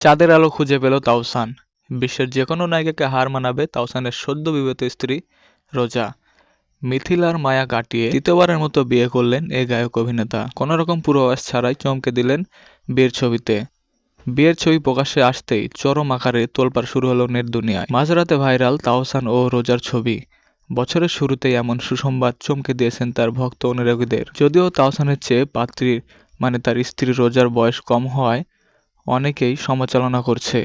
চাঁদের আলো খুঁজে পেল তাওসান। বিশ্বের যে কোনো নায়িকাকে হার মানাবে তাওসানের সদ্য বিবাহিত স্ত্রী রোজা। মিথিলার মায়া কাটিয়ে দ্বিতীয়বারের মতো বিয়ে করলেন এই গায়ক অভিনেতা। কোনো রকম পূর্বাভাস ছাড়াই চমকে দিলেন বিয়ের ছবিতে। বিয়ের ছবি প্রকাশ্যে আসতেই চরম আকারে তোলপাড় শুরু হলো নেট দুনিয়ায়। মাঝরাতে ভাইরাল তাওসান ও রোজার ছবি। বছরের শুরুতেই এমন সুসংবাদ চমকে দিয়েছেন তার ভক্ত অনুরাগীদের। যদিও তাওসানের চেয়ে পাত্রীর মানে তার স্ত্রী রোজার বয়স কম হওয়ায় অনেকেই সমালোচনা করছে।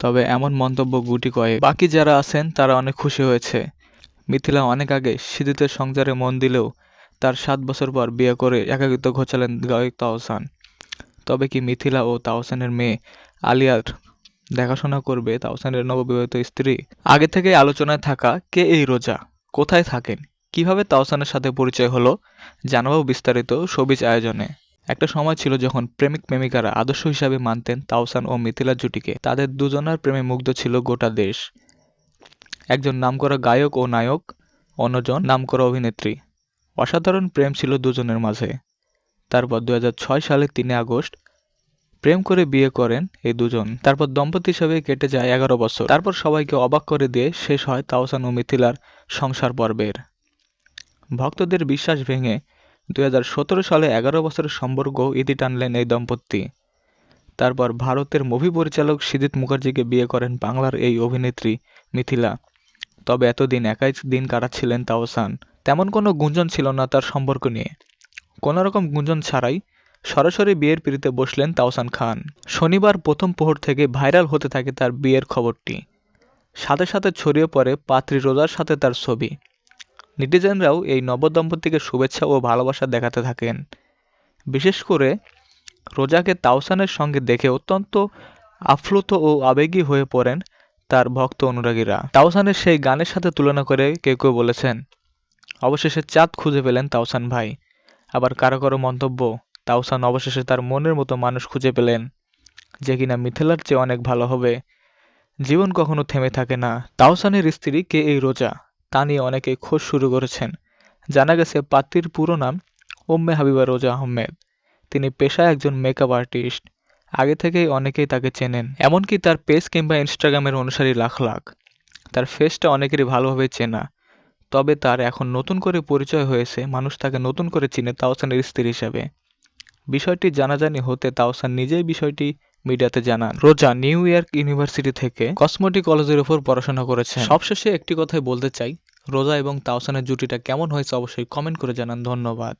তবে এমন মন্তব্য গুটি কয়েক। বাকি যারা আছেন, তারা অনেক খুশি হয়েছে। মিথিলা অনেক আগে সিদ্দিতের সংসারে মন দিলেও তার সাত বছর পর বিয়ে করে একাকিত্ব ঘোচালেন গায়ক তাওসান। তবে কি মিথিলা ও তাওসানের মেয়ে আলিয়ার দেখাশোনা করবে তাওসানের নববিবাহিত স্ত্রী? আগে থেকেই আলোচনায় থাকা কে এই রোজা? কোথায় থাকেন? কীভাবে তাওসানের সাথে পরিচয় হলো? জানাব বিস্তারিত সবিজ আয়োজনে। একটা সময় ছিল যখন প্রেমিক প্রেমিকারা আদর্শ হিসাবে মানতেন তাওসান ও মিথিলা জুটিকে। তাদের দুজনার প্রেমে মুগ্ধ ছিল গোটা দেশ। একজন নামকরা গায়ক ও নায়ক, অন্যজন নামকরা অভিনেত্রী। অসাধারণ প্রেম ছিল দুজনের মাঝে। তারপর দু ছয় সালের তিনে আগস্ট, প্রেম করে বিয়ে করেন এই দুজন। তারপর দম্পতি হিসেবে কেটে যায় এগারো বছর। তারপর সবাইকে অবাক করে দিয়ে শেষ হয় তাওসান ও মিথিলার সংসার পর্বের। ভক্তদের বিশ্বাস ভেঙে দুই হাজার সতেরো সালে এগারো বছরের সম্পর্ক ইতি টানলেন এই দম্পতি। তারপর ভারতের মুভি পরিচালক সিদ্দিত মুখার্জিকে বিয়ে করেন বাংলার এই অভিনেত্রী মিথিলা। তবে এতদিন একাই দিন কাটাচ্ছিলেন তাওসান। তেমন কোনো গুঞ্জন ছিল না তার সম্পর্ক নিয়ে। কোনো রকম গুঞ্জন ছাড়াই সরাসরি বিয়ের পিড়িতে বসলেন তাওসান খান। শনিবার প্রথম প্রহর থেকে ভাইরাল হতে থাকে তার বিয়ের খবরটি। সাথে সাথে ছড়িয়ে পড়ে পাত্রী রোজার সাথে তার ছবি। নেটিজেনরাও এই নবদম্পতিকে শুভেচ্ছা ও ভালোবাসা দেখাতে থাকেন। বিশেষ করে রোজাকে তাওসানের সঙ্গে দেখে অত্যন্ত আপ্লুত ও আবেগী হয়ে পড়েন তার ভক্ত অনুরাগীরা। তাওসানের সেই গানের সাথে তুলনা করে কেউ কেউ বলেছেন, অবশেষে চাঁদ খুঁজে পেলেন তাওসান ভাই। আবার কারও কারও মন্তব্য, তাওসান অবশেষে তার মনের মতো মানুষ খুঁজে পেলেন, যে কিনা মিথিলার চেয়ে অনেক ভালো হবে। জীবন কখনো থেমে থাকে না। তাওসানের স্ত্রী কে এই রোজা? তা নিয়ে অনেকে খোঁজ শুরু করেছেন। জানা গেছে, পাত্রীর পুরো নাম উম্মে হাবিবা রোজা আহমেদ। তিনি পেশায় একজন মেকআপ আর্টিস্ট আগে থেকেই অনেকেই তাকে চেনেন, এমনকি তার পেজ কিংবা ইনস্টাগ্রামের অনুসারী লাখ লাখ। তার ফেসটা অনেকেরই ভালোভাবে চেনা। তবে তার এখন নতুন করে পরিচয় হয়েছে, মানুষ তাকে নতুন করে চিনে তাওসানের স্ত্রী হিসাবে। বিষয়টি জানাজানি হতে তাওসান নিজেই বিষয়টি মিডিয়াতে জানান, রোজা নিউ ইয়র্ক ইউনিভার্সিটি থেকে কসমোটি কলেজের উপর পড়াশোনা করেছে সবশেষে একটি কথাই বলতে চাই, রোজা এবং তাওসানের জুটিটা কেমন হয়েছে অবশ্যই কমেন্ট করে জানান। ধন্যবাদ।